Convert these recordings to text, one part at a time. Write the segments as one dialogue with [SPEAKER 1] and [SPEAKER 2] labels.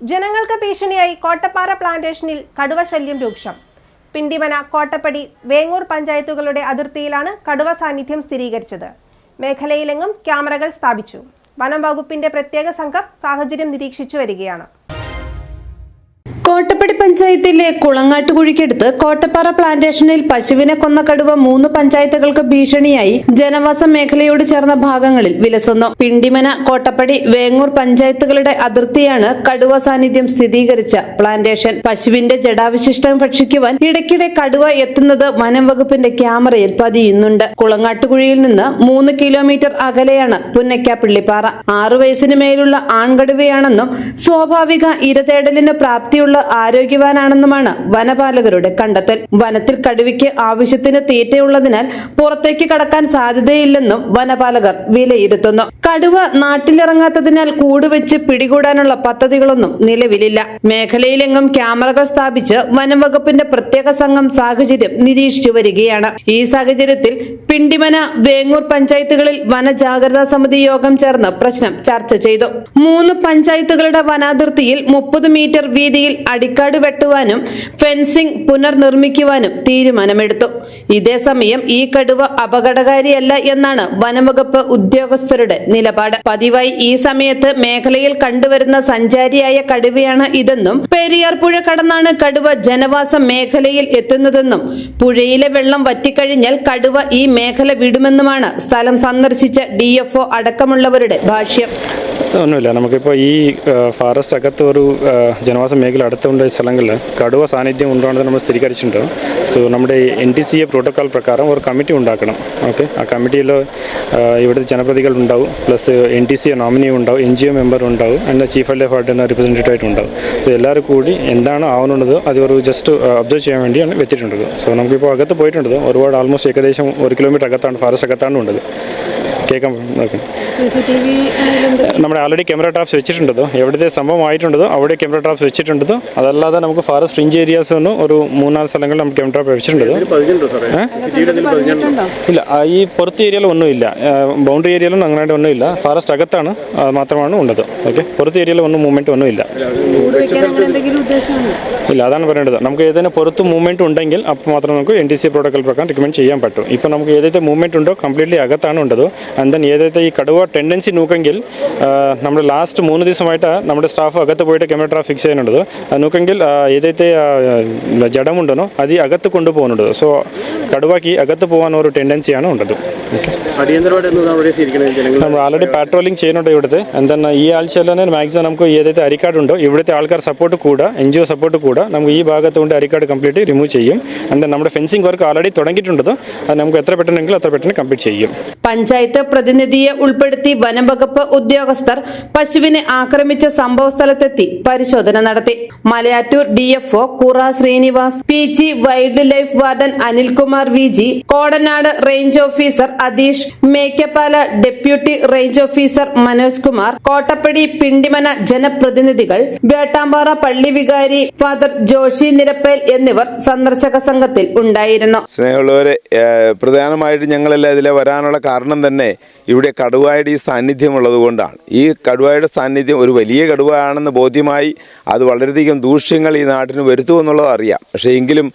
[SPEAKER 1] ജനങ്ങൾക്ക് ഭീഷണിയായി കോട്ടപ്പാറ പ്ലാന്റേഷനിൽ കടുവ ശല്യം രൂക്ഷം. പിണ്ടിമന കോട്ടപ്പടി വേങ്ങൂർ പഞ്ചായത്തുകളുടെ അതിർത്തിയിലാണ് കടുവ സാന്നിധ്യം സ്ഥിരീകരിച്ചത്. മേഖലയിലെങ്ങും ക്യാമറകൾ സ്ഥാപിച്ചു. വനം വകുപ്പിന്റെ പ്രത്യേക സംഘം സാഹചര്യം നിരീക്ഷിച്ചു വരികയാണ്.
[SPEAKER 2] കോട്ടപ്പടി പഞ്ചായത്തിലെ കുളങ്ങാട്ടുകുഴിക്കടുത്ത് കോട്ടപ്പാറ പ്ലാന്റേഷനിൽ പശുവിനെ കൊന്ന കടുവ മൂന്ന് പഞ്ചായത്തുകൾക്ക് ഭീഷണിയായി. ജനവാസ മേഖലയോട് ചേർന്ന ഭാഗങ്ങളിൽ വിലസുന്നു. പിണ്ടിമന കോട്ടപ്പടി വേങ്ങൂർ പഞ്ചായത്തുകളുടെ അതിർത്തിയാണ് കടുവ സാന്നിധ്യം സ്ഥിരീകരിച്ച പ്ലാന്റേഷൻ പശുവിന്റെ ജടാവശിഷ്ടം ഭക്ഷിക്കുവാൻ ഇടയ്ക്കിടെ കടുവ എത്തുന്നത് വനം വകുപ്പിന്റെ ക്യാമറയിൽ പതിയുന്നുണ്ട്. കുളങ്ങാട്ടുകുഴിയിൽ നിന്ന് മൂന്ന് കിലോമീറ്റർ അകലെയാണ് പുന്നയ്ക്കാപ്പിള്ളിപ്പാറ ആറു വയസ്സിന് മേലുള്ള ആൺകടുവയാണെന്നും സ്വാഭാവിക ഇരതേടലിന് പ്രാപ്തിയുള്ള ആരോഗ്യവാനാണെന്നുമാണ് വനപാലകരുടെ കണ്ടെത്തൽ. വനത്തിൽ കടുവയ്ക്ക് ആവശ്യത്തിന് തീറ്റയുള്ളതിനാൽ പുറത്തേക്ക് കടക്കാൻ സാധ്യതയില്ലെന്നും വനപാലകർ വിലയിരുത്തുന്നു. കടുവ നാട്ടിലിറങ്ങാത്തതിനാൽ കൂടുവെച്ച് പിടികൂടാനുള്ള പദ്ധതികളൊന്നും നിലവിലില്ല. മേഖലയിലെങ്ങും ക്യാമറകൾ സ്ഥാപിച്ച് വനം വകുപ്പിന്റെ പ്രത്യേക സംഘം സാഹചര്യം നിരീക്ഷിച്ചു വരികയാണ്. ഈ സാഹചര്യത്തിൽ പിണ്ടിമന വേങ്ങൂർ പഞ്ചായത്തുകളിൽ വനജാഗ്രതാ സമിതി യോഗം ചേർന്ന് പ്രശ്നം ചർച്ച ചെയ്തു. മൂന്ന് പഞ്ചായത്തുകളുടെ വനാതിർത്തിയിൽ മുപ്പത് മീറ്റർ വീതിയിൽ അടിക്കാട് വെട്ടുവാനും ഫെൻസിംഗ് പുനർനിർമ്മിക്കുവാനും തീരുമാനമെടുത്തു. ഇതേസമയം ഈ കടുവ അപകടകാരിയല്ല എന്നാണ് വനംവകുപ്പ് ഉദ്യോഗസ്ഥരുടെ നിലപാട്. പതിവായി ഈ സമയത്ത് മേഖലയിൽ കണ്ടുവരുന്ന സഞ്ചാരിയായ കടുവയാണ് ഇതെന്നും പെരിയാർ പുഴ കടന്നാണ് കടുവ ജനവാസ മേഖലയിൽ എത്തുന്നതെന്നും പുഴയിലെ വെള്ളം വറ്റിക്കഴിഞ്ഞാൽ കടുവ ഈ മേഖല വിടുമെന്നുമാണ് സ്ഥലം സന്ദർശിച്ച ഡിഎഫ്ഒ അടക്കമുള്ളവരുടെ ഭാഷ്യം.
[SPEAKER 3] ഒന്നുമില്ല. നമുക്കിപ്പോൾ ഈ ഫോറസ്റ്റ് അകത്ത് ഒരു ജനവാസ മേഖല അടുത്തുള്ള സ്ഥലങ്ങളിൽ. കടുവ സാന്നിധ്യം ഉണ്ടാകുന്നത് നമ്മൾ സ്ഥിരീകരിച്ചിട്ടുണ്ട്. സോ നമ്മുടെ N T C A protocol പ്രകാരം ഒരു കമ്മിറ്റി ഉണ്ടാക്കണം. ഓക്കെ ആ കമ്മിറ്റിയിൽ ഇവിടുത്തെ ജനപ്രതികൾ ഉണ്ടാവും. Plus N T C A nominee ഉണ്ടാവും. എൻ ജി ഒ മെമ്പർ ഉണ്ടാവും. ആൻഡ് ചീഫ് ഓഫ് വാർഡിന് റിപ്രസെന്റേറ്റീവ് ആയിട്ട് ഉണ്ടാവും. സോ എല്ലാവരും കൂടി എന്താണ് ആവുന്നുള്ളത് അത് ഒരു ജസ്റ്റ് ഒബ്സർവ് ചെയ്യാൻ വേണ്ടിയാണ് വെച്ചിട്ടുള്ളത്. സോ നമുക്കിപ്പോൾ അകത്ത് പോയിട്ടുണ്ട് ഒരുപാട് ആൾമോസ്റ്റ് ഏകദേശം ഒരു കിലോമീറ്റർ അകത്താണ് ഫോറസ്റ്റ് അകത്താണ് ഉള്ളത് കേൾക്കാൻ ഓക്കെ നമ്മുടെ ആൾറെഡി ക്യാമറ ട്രാപ്സ് വെച്ചിട്ടുണ്ടോ എവിടുത്തെ സംഭവം ആയിട്ടുണ്ടോ അവിടെ ക്യാമറ ട്രാപ്സ് വെച്ചിട്ടുണ്ടോ അതല്ലാതെ നമുക്ക് ഫോറസ്റ്റ് ഫ്രിഞ്ച് ഏരിയാസ് ഒന്നും ഒരു മൂന്നാൽ സ്ഥലങ്ങളിൽ നമുക്ക് ക്യാമറ ട്രാപ്പ് വെച്ചിട്ടുണ്ടോ ഇല്ല ഈ പുറത്ത് ഏരിയയിൽ ഒന്നുമില്ല. ബൗണ്ടറി ഏരിയയിലും അങ്ങനെ ഒന്നും ഇല്ല ഫോറസ്റ്റ് അകത്താണ് മാത്രമാണ് ഉള്ളത്. ഓക്കെ പുറത്ത് ഏരിയയിൽ ഒന്നും മൂവ്മെന്റ് ഒന്നുമില്ല. ഇല്ല അതാണ് പറയേണ്ടത്. നമുക്ക് ഏതെങ്കിലും പുറത്ത് മൂവ്മെന്റ് ഉണ്ടെങ്കിൽ അപ്പോൾ മാത്രം നമുക്ക് എൻ ഡി സി പ്രോട്ടോക്കോൾ പ്രകാരം റെക്കമെൻഡ് ചെയ്യാൻ പറ്റും. ഇപ്പോൾ നമുക്ക് ഏതൈతే മൂവ്മെന്റ് ഉണ്ടോ കംപ്ലീറ്റ്ലി അകത്താണ് ഉണ്ടത് ആൻഡ് ദെൻ ഏതൈతే ഈ കടുവ ടെൻഡൻസി നോക്കെങ്കിൽ നമ്മൾ ലാസ്റ്റ് മൂന്ന് ദിവസമായിട്ട് നമ്മുടെ സ്റ്റാഫ് അകത്ത് പോയിട്ട് ക്യാമറ ഫിക്സ് ചെയ്യുന്നുണ്ട്. അത് നോക്കെങ്കിൽ ഏതൈത്തെ ജഡമുണ്ടെന്നോ അത് ഈ അകത്ത് കൊണ്ടുപോകുന്നുണ്ട്. സോ കടുവാക്കി അകത്ത് പോകാൻ ഒരു ടെൻഡൻസിയാണ് ഉള്ളത്
[SPEAKER 4] എന്ത്
[SPEAKER 3] നമ്മൾ ആൾറെഡി പാട്രോളിംഗ് ചെയ്യുന്നുണ്ട് ഇവിടുത്തെ. എന്താണ് ഈ ആഴ്ചയിൽ തന്നെ മാക്സിമം നമുക്ക് ഏതൈത്തെ അരിക്കാടുണ്ടോ ഇവിടുത്തെ ആൾക്കാർ സപ്പോർട്ട് കൂടാ എൻ ജി ഒ സപ്പോർട്ട് കൂടാ നമുക്ക് ഈ ഭാഗത്ത് കൊണ്ട് അരിക്കാട് കംപ്ലീറ്റ് റിമൂവ് ചെയ്യും. എന്താ നമ്മുടെ ഫെൻസിങ് വർക്ക് ആൾറെഡി തുടങ്ങിയിട്ടുണ്ട് അത് നമുക്ക് എത്ര പെട്ടെന്നെങ്കിൽ അത്ര പെട്ടെന്ന് കംപ്ലീറ്റ് ചെയ്യും.
[SPEAKER 2] പഞ്ചായത്ത് പ്രതിനിധിയെ ഉൾപ്പെടുത്തി വനം വകുപ്പ് ഉദ്യോഗസ്ഥർ പശുവിനെ ആക്രമിച്ച സംഭവ സ്ഥലത്തെത്തി പരിശോധന നടത്തി. Malayattoor DFO Kura Srinivas P G wildlife warden Anilkumar V G Kodanad range officer Atheesh Mekkappala deputy range officer Manoj Kumar Kottappady Pindimana ജനപ്രതിനിധികൾ വേട്ടാമ്പാറ പള്ളി വികാരി ഫാദർ ജോഷി നിരപ്പേൽ എന്നിവർ സന്ദർശക സംഘത്തിൽ ഉണ്ടായിരുന്നു.
[SPEAKER 5] സ്നേഹമുള്ളവരെ പ്രധാനമായിട്ട് ഞങ്ങളെല്ലാം ഇതിലെ വരാനുള്ള കാരണം തന്നെ ഇവിടെ കടുവായുടെ ഈ സാന്നിധ്യം ഉള്ളതുകൊണ്ടാണ് ഈ കടുവയുടെ സാന്നിധ്യം ഒരു വലിയ കടുവയാണെന്ന് ബോധ്യമായി അത് വളരെയധികം ദൂഷ്യങ്ങൾ ഈ നാട്ടിന് വരുത്തുമെന്നുള്ളത് അറിയാം. പക്ഷേ എങ്കിലും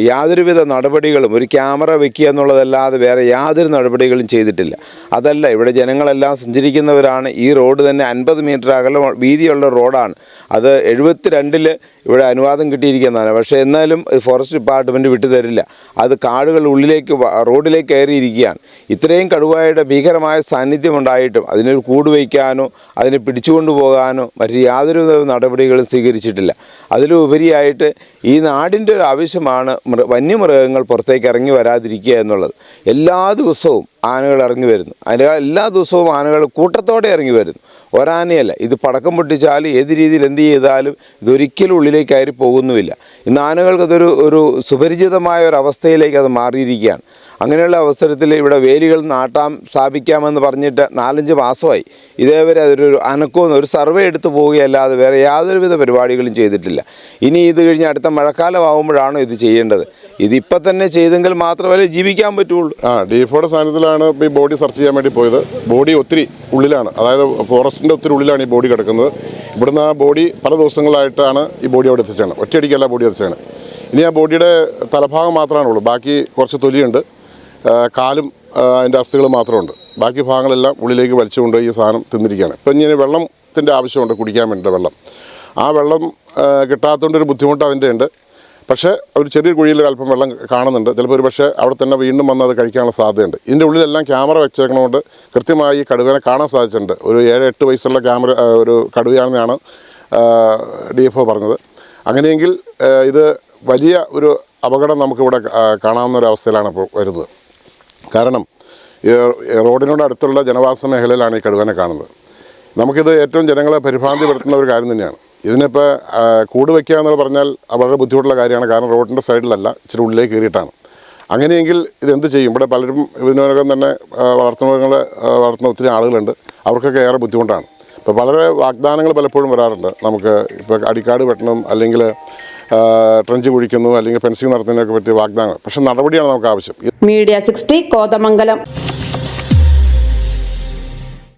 [SPEAKER 5] യാതൊരുവിധ നടപടികളും ഒരു ക്യാമറ വെക്കുക എന്നുള്ളതല്ലാതെ വേറെ യാതൊരു നടപടികളും ചെയ്തിട്ടില്ല. അതല്ല ഇവിടെ ജനങ്ങളെല്ലാം സഞ്ചരിക്കുന്നവരാണ്. ഈ റോഡ് തന്നെ അൻപത് മീറ്റർ അകലം വീതിയുള്ള റോഡാണ്. അത് എഴുപത്തിരണ്ടിൽ ഇവിടെ അനുവാദം കിട്ടിയിരിക്കുന്നതാണ്. പക്ഷേ എന്നാലും ഫോറസ്റ്റ് ഡിപ്പാർട്ട്മെന്റ് വിട്ടുതരില്ല അത് കാടുകൾ ഉള്ളിലേക്ക് റോഡിലേക്ക് കയറിയിരിക്കുകയാണ്. ഇത്രയും കടുവയുടെ ഭീകരമായ സാന്നിധ്യം ഉണ്ടായിട്ടും അതിനൊരു കൂട് വയ്ക്കാനോ അതിനെ പിടിച്ചുകൊണ്ടു പോകാനോ മറ്റ് യാതൊരു നടപടികളും സ്വീകരിച്ചിട്ടില്ല. അതിലുപരിയായിട്ട് ഈ നാടിന്റെ ഒരു ആവശ്യമാണ് മൃ വന്യമൃഗങ്ങൾ പുറത്തേക്ക് ഇറങ്ങി വരാതിരിക്കുക എന്നുള്ളത്. എല്ലാ ദിവസവും ആനകൾ ഇറങ്ങി വരുന്നു. അതിനാൽ എല്ലാ ദിവസവും ആനകൾ കൂട്ടത്തോടെ ഇറങ്ങി വരുന്നു. ഒരാനയല്ല. ഇത് പടക്കം പൊട്ടിച്ചാൽ ഏത് രീതിയിൽ എന്ത് ചെയ്താലും ഇതൊരിക്കലും ഉള്ളിലേക്ക് കയറി പോകുന്നുമില്ല. ഇന്ന് ആനകൾക്ക് അതൊരു ഒരു സുപരിചിതമായ ഒരു അവസ്ഥയിലേക്ക് അത് മാറിയിരിക്കുകയാണ്. അങ്ങനെയുള്ള അവസരത്തിൽ ഇവിടെ വേലികൾ നാട്ടാം സ്ഥാപിക്കാമെന്ന് പറഞ്ഞിട്ട് നാലഞ്ച് മാസമായി. ഇതേവരെ അതൊരു അനക്കവും ഒരു സർവേ എടുത്ത് പോവുകയല്ലാതെ വേറെ യാതൊരുവിധ പരിപാടികളും ചെയ്തിട്ടില്ല. ഇനി ഇത് കഴിഞ്ഞ് അടുത്ത മഴക്കാലമാകുമ്പോഴാണോ ഇത് ചെയ്യേണ്ടത്? ഇതിപ്പോൾ തന്നെ ചെയ്തെങ്കിൽ മാത്രമല്ലേ ജീവിക്കാൻ പറ്റുള്ളൂ.
[SPEAKER 6] ആ ഡിഫോയുടെ സാധനത്തിലാണ് ഈ ബോഡി സെർച്ച് ചെയ്യാൻ വേണ്ടി പോയത്. ബോഡി ഒത്തിരി ഉള്ളിലാണ്. അതായത് ഫോറസ്റ്റിന്റെ ഒത്തിരി ഉള്ളിലാണ് ഈ ബോഡി കിടക്കുന്നത്. ഇവിടുന്ന് ആ ബോഡി പല ദിവസങ്ങളായിട്ടാണ് ഈ ബോഡി അവിടെ എത്തിച്ചാണ് ഒറ്റയടിക്കല്ല ബോഡി എത്തിച്ചാണ് ഇനി ആ ബോഡിയുടെ തലഭാഗം മാത്രമാണുള്ളൂ ബാക്കി കുറച്ച് തൊലിയുണ്ട്. കാലും അതിന്റെ അസ്ഥികൾ മാത്രമുണ്ട്. ബാക്കി ഭാഗങ്ങളെല്ലാം ഉള്ളിലേക്ക് വലിച്ചുകൊണ്ട് ഈ സാധനം തിന്നിരിക്കുകയാണ്. ഇപ്പം ഇങ്ങനെ വെള്ളത്തിന്റെ ആവശ്യമുണ്ട് കുടിക്കാൻ വേണ്ടിയിട്ട് വെള്ളം. ആ വെള്ളം കിട്ടാത്തതുകൊണ്ടൊരു ബുദ്ധിമുട്ട് അതിന്റെ ഉണ്ട്. പക്ഷേ ഒരു ചെറിയ കുഴിയിൽ അല്പം വെള്ളം കാണുന്നുണ്ട്. ചിലപ്പോൾ ഒരു പക്ഷേ അവിടെ തന്നെ വീണ്ടും വന്ന് അത് കഴിക്കാനുള്ള സാധ്യതയുണ്ട്. ഇതിന്റെ ഉള്ളിലെല്ലാം ക്യാമറ വെച്ചേക്കണതുകൊണ്ട് കൃത്യമായി കടുവനെ കാണാൻ സാധിച്ചിട്ടുണ്ട്. ഒരു ഏഴ് എട്ട് വയസ്സുള്ള ക്യാമറ ഒരു കടുവയാണെന്നാണ് ഡി എഫ് ഒ പറഞ്ഞത്. അങ്ങനെയെങ്കിൽ ഇത് വലിയ ഒരു അപകടം നമുക്കിവിടെ കാണാവുന്ന ഒരു അവസ്ഥയിലാണ് ഇപ്പോൾ വരുന്നത്. കാരണം റോഡിനോട് അടുത്തുള്ള ജനവാസ മേഖലയിലാണ് ഈ കടുവനെ കാണുന്നത്. നമുക്കിത് ഏറ്റവും ജനങ്ങളെ പരിഭ്രാന്തി പെടുത്തുന്ന ഒരു കാര്യം തന്നെയാണ്. ഇതിനിപ്പോൾ കൂട് വയ്ക്കുക എന്ന് പറഞ്ഞാൽ വളരെ ബുദ്ധിമുട്ടുള്ള കാര്യമാണ്. കാരണം റോഡിന്റെ സൈഡിലല്ല ഇച്ചിരി ഉള്ളിലേക്ക് കയറിയിട്ടാണ്. അങ്ങനെയെങ്കിൽ ഇതെന്ത് ചെയ്യും? ഇവിടെ പലരും ഇതിനോടകം തന്നെ വളർത്തുമൃഗങ്ങളെ വളർത്തുന്ന ഒത്തിരി ആളുകളുണ്ട്. അവർക്കൊക്കെ ഏറെ ബുദ്ധിമുട്ടാണ്. ഇപ്പോൾ വളരെ വാഗ്ദാനങ്ങൾ പലപ്പോഴും വരാറുണ്ട്. നമുക്ക് ഇപ്പോൾ അടിക്കാട് വെട്ടണം അല്ലെങ്കിൽ ട്രഞ്ച് കുഴിക്കുന്നു അല്ലെങ്കിൽ ഫെൻസിങ് നടത്തുന്നതിനൊക്കെ പറ്റിയ വാഗ്ദാനങ്ങൾ. പക്ഷെ നടപടിയാണ് നമുക്ക് ആവശ്യം.
[SPEAKER 2] Media sixty Kothamangalam.